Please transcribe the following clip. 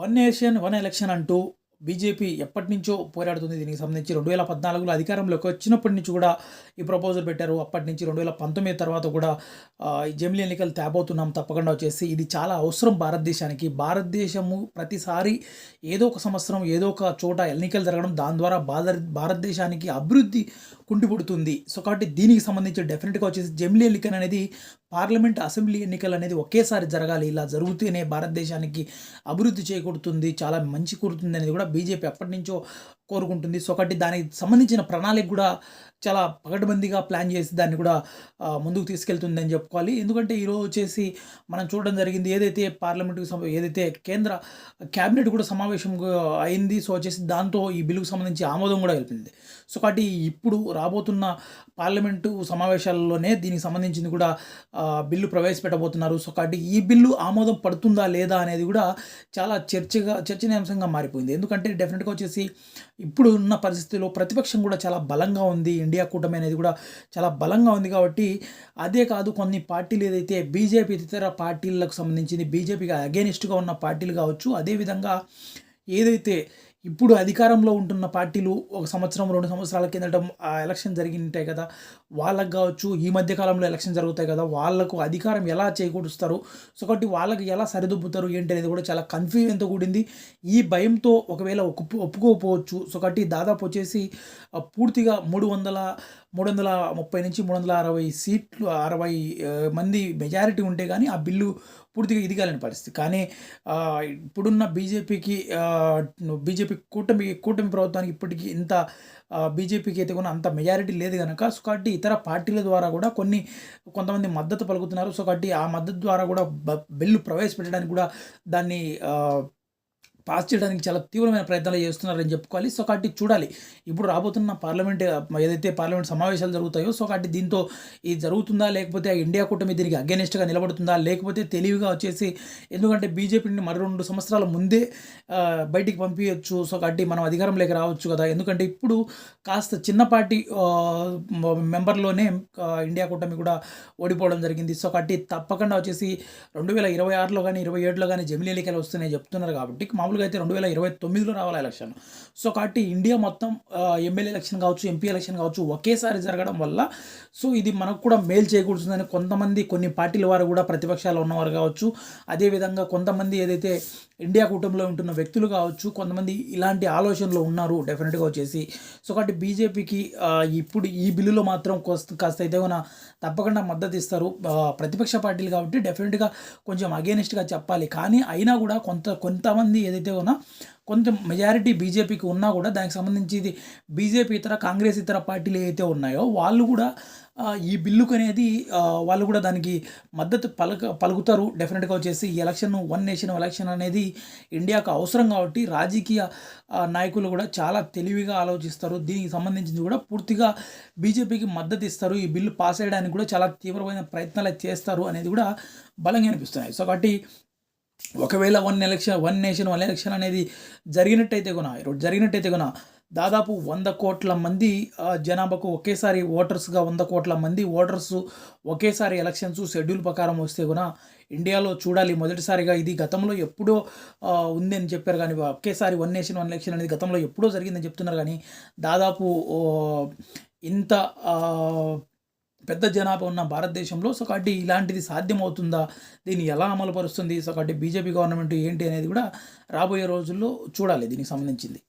One nation one election అంటూ BJP ఎప్పటి నుంచో పోరాడుతుంది. దీనికి సంబంధించి రెండు వేల పద్నాలుగులో అధికారంలోకి వచ్చినప్పటి నుంచి కూడా ఈ ప్రపోజల్ పెట్టారు. అప్పటి నుంచి రెండు వేల పంతొమ్మిది తర్వాత కూడా ఈ జమిలీ ఎన్నికలు తేబోతున్నాం తప్పకుండా వచ్చేసి. ఇది చాలా అవసరం భారతదేశానికి. భారతదేశము ప్రతిసారి ఏదో ఒక సంవత్సరం ఏదో ఒక చోట ఎన్నికలు జరగడం దాని ద్వారా బాధ భారతదేశానికి అభివృద్ధి కుంటిపుడుతుంది సో కాబట్టి దీనికి సంబంధించి డెఫినెట్గా వచ్చేసి జమిలీ ఎన్నికలు అనేది పార్లమెంట్ అసెంబ్లీ ఎన్నికలు అనేది ఒకేసారి జరగాలి. ఇలా జరుగుతూనే భారతదేశానికి అభివృద్ధి చేకూరుతుంది చాలా మంచి కూరుతుంది అనేది కూడా బీజేపీ ఎప్పటి నుంచో కోరుకుంటుంది. సో ఒకటి దానికి సంబంధించిన ప్రణాళిక కూడా చాలా పగడబందీగా ప్లాన్ చేసి దాన్ని కూడా ముందుకు తీసుకెళ్తుంది అని చెప్పుకోవాలి. ఎందుకంటే ఈరోజు వచ్చేసి మనం చూడడం జరిగింది ఏదైతే పార్లమెంటుకు ఏదైతే కేంద్ర క్యాబినెట్ కూడా సమావేశం అయింది. సో వచ్చేసి దాంతో ఈ బిల్లుకు సంబంధించి ఆమోదం కూడా కలిపింది సో కాబట్టి ఇప్పుడు రాబోతున్న పార్లమెంటు సమావేశాల్లోనే దీనికి సంబంధించింది కూడా బిల్లు ప్రవేశపెట్టబోతున్నారు. సో కాబట్టి ఈ బిల్లు ఆమోదం పడుతుందా లేదా అనేది కూడా చాలా చర్చగా చర్చనీయాంశంగా మారిపోయింది. ఎందుకంటే డెఫినెట్గా వచ్చేసి ఇప్పుడు ఉన్న పరిస్థితిలో ప్రతిపక్షం కూడా చాలా బలంగా ఉంది. ఇండియా కూటమి అనేది కూడా చాలా బలంగా ఉంది కాబట్టి అదే కాదు కొన్ని పార్టీలు ఏదైతే బీజేపీ ఇతర పార్టీలకు సంబంధించింది బీజేపీకి అగేనిస్ట్గా ఉన్న పార్టీలు కావచ్చు అదేవిధంగా ఏదైతే ఇప్పుడు అధికారంలో ఉంటున్న పార్టీలు ఒక సంవత్సరం రెండు సంవత్సరాల కిందట ఆ ఎలక్షన్ జరిగింటాయి కదా. వాళ్ళకి కావచ్చు ఈ మధ్య కాలంలో ఎలక్షన్ జరుగుతాయి కదా. వాళ్ళకు అధికారం ఎలా చేకూరుస్తారు? సో కాబట్టి వాళ్ళకి ఎలా సరిదిద్దుతారు ఏంటి అనేది కూడా చాలా కన్ఫ్యూజన్తో కూడింది. ఈ భయంతో ఒకవేళ ఒప్పు ఒప్పుకోకపోవచ్చు సో కాబట్టి దాదాపు వచ్చేసి పూర్తిగా మూడు వందల మూడు వందల ముప్పై నుంచి మూడు వందల అరవై సీట్లు అరవై మంది మెజారిటీ ఉంటే కానీ ఆ బిల్లు పూర్తిగా ఇది కాలేని పరిస్థితి. కానీ ఇప్పుడున్న బీజేపీకి బీజేపీ కూటమి కూటమి ప్రభుత్వానికి ఇప్పటికీ ఇంత బీజేపీకి అయితే కూడా అంత మెజారిటీ లేదు కనుక సో కాబట్టి ఇతర పార్టీల ద్వారా కూడా కొన్ని కొంతమంది మద్దతు పలుకుతున్నారు. సో కాబట్టి ఆ మద్దతు ద్వారా కూడా బ- బిల్లు ప్రవేశపెట్టడానికి కూడా దాన్ని పాస్ చేయడానికి చాలా తీవ్రమైన ప్రయత్నాలు చేస్తున్నారని చెప్పుకోవాలి. సో కాబట్టి చూడాలి. ఇప్పుడు రాబోతున్న పార్లమెంట్ ఏదైతే పార్లమెంట్ సమావేశాలు జరుగుతాయో సో కాబట్టి దీంతో ఇది జరుగుతుందా లేకపోతే ఆ ఇండియా కూటమి దీనికి అగేనిస్ట్గా నిలబడుతుందా లేకపోతే తెలివిగా వచ్చేసి ఎందుకంటే బీజేపీని మరో రెండు సంవత్సరాల ముందే బయటికి పంపించవచ్చు సో కాబట్టి మనం అధికారంలోకి రావచ్చు కదా. ఎందుకంటే ఇప్పుడు కాస్త చిన్న పార్టీ మెంబర్లోనే ఇండియా కూటమి కూడా ఓడిపోవడం జరిగింది. సో కాబట్టి తప్పకుండా వచ్చేసి రెండు వేల ఇరవై ఆరులో కానీ ఇరవై ఏడులో కానీ జమిలీ ఎన్నికలు వస్తున్నాయి చెప్తున్నారు కాబట్టి మామూలుగా అయితే రెండు వేల ఇరవై తొమ్మిదిలో రావాలి ఎలక్షన్. సో కాబట్టి ఇండియా మొత్తం ఎమ్మెల్యే ఎలక్షన్ కావచ్చు ఎంపీ ఎలక్షన్ కావచ్చు ఒకేసారి జరగడం వల్ల సో ఇది మనకు కూడా మేలు చేకూరుతుందని కొంతమంది కొన్ని పార్టీల వారు కూడా ప్రతిపక్షాలు ఉన్నవారు కావచ్చు. అదేవిధంగా కొంతమంది ఏదైతే ఇండియా కూటమిలో ఉంటున్న వ్యక్తులు కావచ్చు కొంతమంది ఇలాంటి ఆలోచనలు ఉన్నారు డెఫినెట్గా వచ్చేసి. సో కాబట్టి బీజేపీకి ఇప్పుడు ఈ బిల్లులో మాత్రం కోస్త కాస్త అయితే కూడా తప్పకుండా మద్దతు ఇస్తారు. ప్రతిపక్ష పార్టీలు కాబట్టి డెఫినెట్గా కొంచెం అగేనిస్ట్గా చెప్పాలి. కానీ అయినా కూడా కొంత కొంతమంది ఏదైతే ఉన్నా కొంత మెజారిటీ బీజేపీకి ఉన్నా కూడా దానికి సంబంధించి బీజేపీ ఇతర కాంగ్రెస్ ఇతర పార్టీలు ఏవైతే ఉన్నాయో వాళ్ళు కూడా ఈ బిల్లుకు అనేది వాళ్ళు కూడా దానికి మద్దతు పలక పలుకుతారు. డెఫినెట్గా వచ్చేసి ఈ ఎలక్షన్ వన్ నేషన్ ఎలక్షన్ అనేది ఇండియాకు అవసరం కాబట్టి రాజకీయ నాయకులు కూడా చాలా తెలివిగా ఆలోచిస్తారు. దీనికి సంబంధించింది కూడా పూర్తిగా బీజేపీకి మద్దతు ఇస్తారు. ఈ బిల్లు పాస్ చేయడానికి కూడా చాలా తీవ్రమైన ప్రయత్నాలు చేస్తారు అనేది కూడా బలంగా అనిపిస్తున్నాయి. సో కాబట్టి ఒకవేళ one election one nation one election అనేది జరిగినట్టయితే కూడా జరిగినట్టయితే కూడా దాదాపు వంద కోట్ల మంది జనాభాకు ఒకేసారి ఓటర్స్గా వంద కోట్ల మంది ఓటర్స్ ఒకేసారి ఎలక్షన్స్ షెడ్యూల్ ప్రకారం వస్తే కూడా ఇండియాలో చూడాలి. మొదటిసారిగా ఇది గతంలో ఎప్పుడో ఉంది అని చెప్పారు. కానీ ఒకేసారి వన్ నేషన్ వన్ ఎలక్షన్ అనేది గతంలో ఎప్పుడో జరిగిందని చెప్తున్నారు. కానీ దాదాపు ఇంత పెద్ద జనాభా ఉన్న భారతదేశంలో సో కాబట్టి ఇలాంటిది సాధ్యమవుతుందా? దీన్ని ఎలా అమలు పరుస్తుంది? సో కాబట్టి బీజేపీ గవర్నమెంట్ ఏంటి అనేది కూడా రాబోయే రోజుల్లో చూడాలి. దీనికి సంబంధించింది.